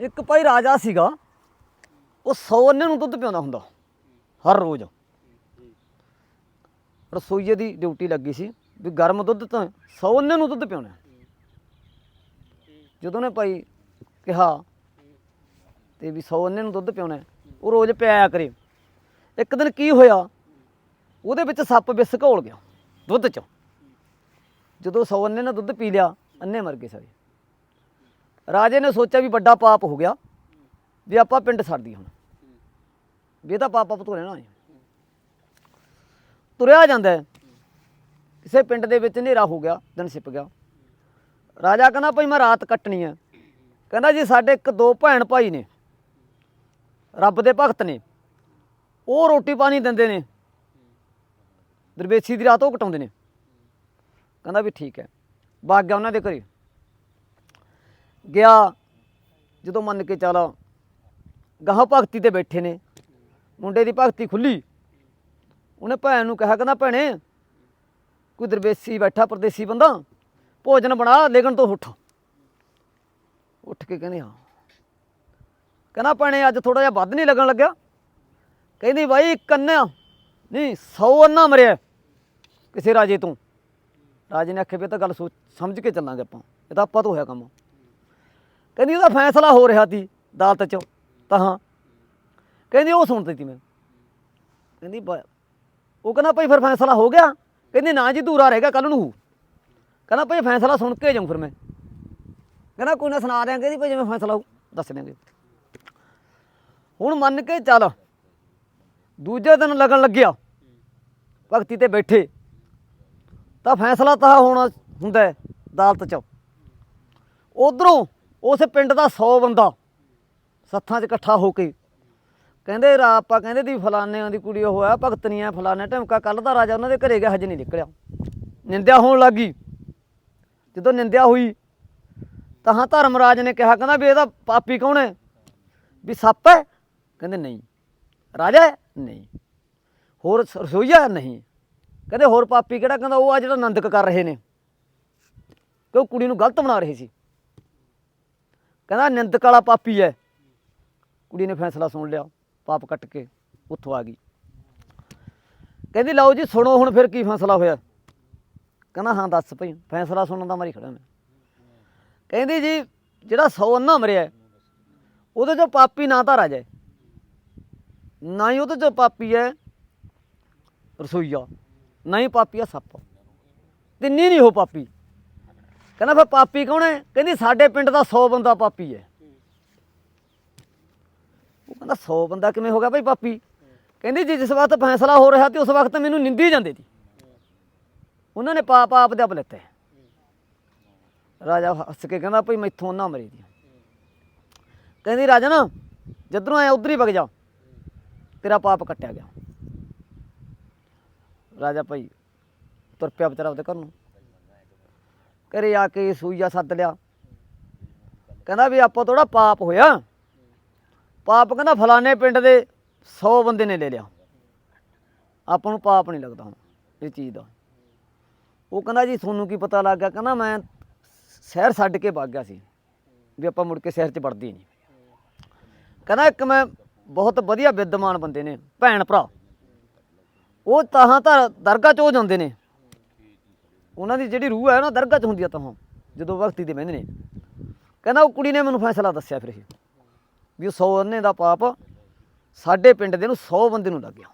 ਇੱਕ ਭਾਈ ਰਾਜਾ ਸੀਗਾ, ਉਹ 100 ਅੰਨੇ ਨੂੰ ਦੁੱਧ ਪਿਆਉਂਦਾ ਹੁੰਦਾ, ਹਰ ਰੋਜ਼। ਰਸੋਈਏ ਦੀ ਡਿਊਟੀ ਲੱਗੀ ਸੀ ਵੀ ਗਰਮ ਦੁੱਧ ਤਾਂ 100 ਅੰਨੇ ਨੂੰ ਦੁੱਧ ਪਿਆਉਣਾ। ਜਦੋਂ ਨੇ ਭਾਈ ਕਿਹਾ ਤੇ ਵੀ 100 ਅੰਨੇ ਨੂੰ ਦੁੱਧ ਪਿਆਉਣਾ, ਉਹ ਰੋਜ਼ ਪਿਆਇਆ ਕਰੇ। ਇੱਕ ਦਿਨ ਕੀ ਹੋਇਆ, ਉਹਦੇ ਵਿੱਚ ਸੱਪ ਵਿਸ ਘੋਲ ਗਿਆ, ਦੁੱਧ ਚ। ਜਦੋਂ 100 ਅੰਨੇ ਨੇ ਦੁੱਧ ਪੀ ਲਿਆ, ਅੰਨੇ ਮਰ ਗਏ ਸਾਰੇ। ਰਾਜੇ ਨੇ ਸੋਚਿਆ ਵੀ ਵੱਡਾ ਪਾਪ ਹੋ ਗਿਆ, ਵੀ ਆਪਾਂ ਪਿੰਡ ਛੱਡਦੀ ਹੁਣ। ਵੀ ਇਹ ਤਾਂ ਪਾਪ ਆਪ ਤੋਂ ਰਹਿਣਾ ਹੈ। ਤੁਰਿਆ ਜਾਂਦਾ ਕਿਸੇ ਪਿੰਡ ਦੇ ਵਿੱਚ ਹਨੇਰਾ ਹੋ ਗਿਆ, ਦਿਨ ਛਿਪ ਗਿਆ। ਰਾਜਾ ਕਹਿੰਦਾ, ਭਾਈ ਮੈਂ ਰਾਤ ਕੱਟਣੀ ਹੈ। ਕਹਿੰਦਾ, ਜੀ ਸਾਡੇ ਇੱਕ ਦੋ ਭੈਣ ਭਾਈ ਨੇ, ਰੱਬ ਦੇ ਭਗਤ ਨੇ, ਉਹ ਰੋਟੀ ਪਾਣੀ ਦਿੰਦੇ ਨੇ, ਦਰਵੇਸ਼ੀ ਦੀ ਰਾਤ ਉਹ ਕਟਾਉਂਦੇ ਨੇ। ਕਹਿੰਦਾ ਵੀ ਠੀਕ ਹੈ। ਬਾਗ ਗਿਆ ਉਹਨਾਂ ਦੇ ਘਰੇ। ਗਿਆ। ਜਦੋਂ ਮੰਨ ਕੇ ਚੱਲ ਗਾਹ ਭਗਤੀ ਤੇ ਬੈਠੇ ਨੇ। ਮੁੰਡੇ ਦੀ ਭਗਤੀ ਖੁੱਲੀ। ਉਹਨੇ ਭੈਣ ਨੂੰ ਕਿਹਾ, ਕਹਿੰਦਾ, ਭੈਣੇ, ਕੋਈ ਦਰਵੇਸ਼ੀ ਬੈਠਾ, ਪਰਦੇਸੀ ਬੰਦਾ, ਭੋਜਨ ਬਣਾ ਲੇਕਿਨ ਤੂੰ ਉੱਠ। ਉੱਠ ਕੇ ਕਹਿੰਦੇ, ਹਾਂ। ਕਹਿੰਦਾ, ਭੈਣੇ, ਅੱਜ ਥੋੜਾ ਜਿਹਾ ਵੱਧ ਨਹੀਂ ਲੱਗਣ ਲੱਗਿਆ? ਕਹਿੰਦੀ, ਬਾਈ, ਕੰਨਿਆ, ਨਹੀਂ 100 ਅੰਨਾ ਮਰਿਆ ਕਿਸੇ ਰਾਜੇ ਤੋਂ। ਰਾਜੇ ਨੇ ਆਖਿਆ, ਵੀ ਤਾਂ ਗੱਲ ਸੋਚ ਸਮਝ ਕੇ ਚੱਲਾਂਗੇ ਆਪਾਂ। ਇਹ ਤਾਂ ਆਪਾਂ ਤੋਂ ਹੋਇਆ ਕੰਮ। ਕਹਿੰਦੀ ਉਹਦਾ ਫੈਸਲਾ ਹੋ ਰਿਹਾ ਸੀ ਅਦਾਲਤ 'ਚ, ਤਾਂ ਹਾਂ। ਕਹਿੰਦੀ ਉਹ ਸੁਣਦੀ ਸੀ ਮੈਂ ਕਹਿੰਦੀ ਬ, ਉਹ ਕਹਿੰਦਾ ਭਾਈ ਫਿਰ ਫੈਸਲਾ ਹੋ ਗਿਆ। ਕਹਿੰਦੀ ਨਾ ਜੀ ਦੂਰਾ ਰਹੇਗਾ ਗਿਆ ਕੱਲ ਨੂੰ ਹੋਊ। ਕਹਿੰਦਾ ਭਾਈ ਫੈਸਲਾ ਸੁਣ ਕੇ ਜਾਊਂ ਫਿਰ ਮੈਂ। ਕਹਿੰਦਾ ਕੋਈ ਨਾ ਸੁਣਾ ਦਿਆਂਗੇ ਕਹਿੰਦੀ ਭਾਈ ਜਿਵੇਂ ਫੈਸਲਾ ਹੋਊ, ਦੱਸ ਦਿਆਂਗੇ। ਹੁਣ ਮੰਨ ਕੇ ਚੱਲ, ਦੂਜੇ ਦਿਨ ਲੱਗਣ ਲੱਗਿਆ, ਭਗਤੀ ਤੇ ਬੈਠੇ। ਤਾਂ ਫੈਸਲਾ ਤਾਂ ਹੋਣਾ ਹੁੰਦਾ ਹੈ ਅਦਾਲਤ 'ਚ। ਉਧਰੋਂ ਉਸ ਪਿੰਡ ਦਾ 100 ਬੰਦਾ ਸੱਥਾਂ 'ਚ ਇਕੱਠਾ ਹੋ ਕੇ ਕਹਿੰਦੇ ਰਾ ਆਪਾਂ ਕਹਿੰਦੇ ਦੀ ਫਲਾਨਿਆਂ ਦੀ ਕੁੜੀ ਉਹ ਹੋਇਆ ਭਗਤਨੀਆਂ ਫਲਾਣੇ ਢਮਕਾ ਕੱਲ ਦਾ ਰਾਜਾ ਉਹਨਾਂ ਦੇ ਘਰੇ ਗਿਆ, ਹਜੇ ਨਹੀਂ ਨਿਕਲਿਆ। ਨਿੰਦਿਆ ਹੋਣ ਲੱਗੀ ਜਦੋਂ ਨਿੰਦਿਆ ਹੋਈ, ਤਾਂ ਹਾਂ ਧਰਮਰਾਜ ਨੇ ਕਿਹਾ, ਕਹਿੰਦਾ ਵੀ ਇਹਦਾ ਪਾਪੀ ਕੌਣ ਹੈ? ਵੀ ਸੱਪ ਹੈ? ਕਹਿੰਦੇ ਨਹੀਂ। ਰਾਜਾ ਹੈ? ਨਹੀਂ। ਹੋਰ ਰਸੋਈਆ ਨਹੀਂ। ਕਹਿੰਦੇ ਹੋਰ ਪਾਪੀ ਕਿਹੜਾ? ਕਹਿੰਦਾ ਉਹ ਆ ਜਿਹੜਾ ਨੰਦਕ ਕਰ ਰਹੇ ਨੇ। ਕਿ ਉਹ ਕੁੜੀ ਨੂੰ ਗਲਤ ਬਣਾ ਰਹੇ ਸੀ। ਕਹਿੰਦਾ, ਨਿੰਦਕ ਵਾਲਾ ਪਾਪੀ ਹੈ ਕੁੜੀ ਨੇ ਫੈਸਲਾ ਸੁਣ ਲਿਆ, ਪਾਪ ਕੱਟ ਕੇ ਉੱਥੋਂ ਆ ਗਈ। ਕਹਿੰਦੀ, ਲਓ ਜੀ, ਸੁਣੋ ਹੁਣ ਫਿਰ ਕੀ ਫੈਸਲਾ ਹੋਇਆ। ਕਹਿੰਦਾ, ਹਾਂ, ਦੱਸ ਭਈ, ਫੈਸਲਾ ਸੁਣਨ ਦਾ ਮਾਰੀ ਖੜਾ ਮੈਂ। ਕਹਿੰਦੀ ਜੀ, ਜਿਹੜਾ 100 ਅੰਨਾ ਮਰਿਆ, ਉਹਦੇ ਚੋਂ ਪਾਪੀ ਨਾ ਤਾਂ ਰਾਜਾ ਹੈ ਨਾ ਹੀ ਉਹਦੇ ਚੋਂ ਪਾਪੀ ਹੈ ਰਸੋਈਆ, ਨਾ ਹੀ ਪਾਪੀ ਹੈ ਸੱਪ। ਤਿੰਨੀ ਨਹੀਂ ਉਹ ਪਾਪੀ। ਕਹਿੰਦਾ ਫਿਰ ਪਾਪੀ ਕੌਣ ਹੈ? ਕਹਿੰਦੀ ਸਾਡੇ ਪਿੰਡ ਦਾ 100 ਬੰਦਾ ਪਾਪੀ ਹੈ। ਉਹ ਕਹਿੰਦਾ 100 ਬੰਦਾ ਕਿਵੇਂ ਹੋ ਗਿਆ ਭਾਈ ਪਾਪੀ? ਕਹਿੰਦੀ ਜੀ ਜਿਸ ਵਕਤ ਫੈਸਲਾ ਹੋ ਰਿਹਾ ਤੇ ਉਸ ਵਕਤ ਮੈਨੂੰ ਨਿੰਦੀ ਜਾਂਦੇ ਸੀ। ਉਹਨਾਂ ਨੇ ਪਾਪ ਆਪ ਦੇ ਆਪ ਲੈਤੇ। ਰਾਜਾ ਹੱਸ ਕੇ ਕਹਿੰਦਾ ਭਾਈ ਮੈਥੋਂ ਨਾ ਮਰੀ ਦੀ। ਕਹਿੰਦੀ ਰਾਜਾ ਨਾ, ਜਿੱਧਰੋਂ ਆਇਆ ਉਧਰ ਹੀ ਵਗ ਜਾ। ਤੇਰਾ ਪਾਪ ਕੱਟਿਆ ਗਿਆ। ਰਾਜਾ ਭਾਈ ਤੁਰ ਪਿਆ ਵਿਚਾਰਾ ਉਹਦੇ ਘਰ ਨੂੰ। ਘਰੇ ਆ ਕੇ ਸੂਈਆ ਸੱਦ ਲਿਆ। ਕਹਿੰਦਾ ਵੀ ਆਪਾਂ ਥੋੜਾ ਪਾਪ ਹੋਇਆ। ਪਾਪ ਕਹਿੰਦਾ ਫਲਾਣੇ ਪਿੰਡ ਦੇ 100 ਬੰਦੇ ਨੇ ਲੈ ਲਿਆ। ਆਪਾਂ ਨੂੰ ਪਾਪ ਨਹੀਂ ਲੱਗਦਾ ਹੁਣ ਇਹ ਚੀਜ਼ ਦਾ। ਉਹ ਕਹਿੰਦਾ ਜੀ ਤੁਹਾਨੂੰ ਕੀ ਪਤਾ ਲੱਗ ਗਿਆ? ਕਹਿੰਦਾ ਮੈਂ ਸ਼ਹਿਰ ਛੱਡ ਕੇ ਭੱਗ ਗਿਆ ਸੀ ਵੀ ਆਪਾਂ ਮੁੜ ਕੇ ਸ਼ਹਿਰ 'ਚ ਵੜਦੇ ਨਹੀਂ। ਕਹਿੰਦਾ ਇੱਕ ਮੈਂ ਬਹੁਤ ਵਧੀਆ ਵਿਦਵਾਨ ਬੰਦੇ ਨੇ, ਭੈਣ ਭਰਾ। ਉਹ ਤਾਹਾਂ ਤਾਂ ਦਰਗਾਹ 'ਚ ਜਾਂਦੇ ਨੇ। ਉਹਨਾਂ ਦੀ ਜਿਹੜੀ ਰੂਹ ਹੈ ਨਾ ਦਰਗਾਹ 'ਚ ਹੁੰਦੀ ਆ ਤਾਂ ਜਦੋਂ ਵਕਤੀ ਦੇ ਬਹਿੰਦੇ ਨੇ। ਕਹਿੰਦਾ ਉਹ ਕੁੜੀ ਨੇ ਮੈਨੂੰ ਫੈਸਲਾ ਦੱਸਿਆ ਫਿਰ ਇਹ, ਵੀ ਉਹ 100 ਅੰਨੇ ਦਾ ਪਾਪ ਸਾਡੇ ਪਿੰਡ ਦੇ ਨੂੰ 100 ਬੰਦੇ ਨੂੰ ਲੱਗ ਗਿਆ।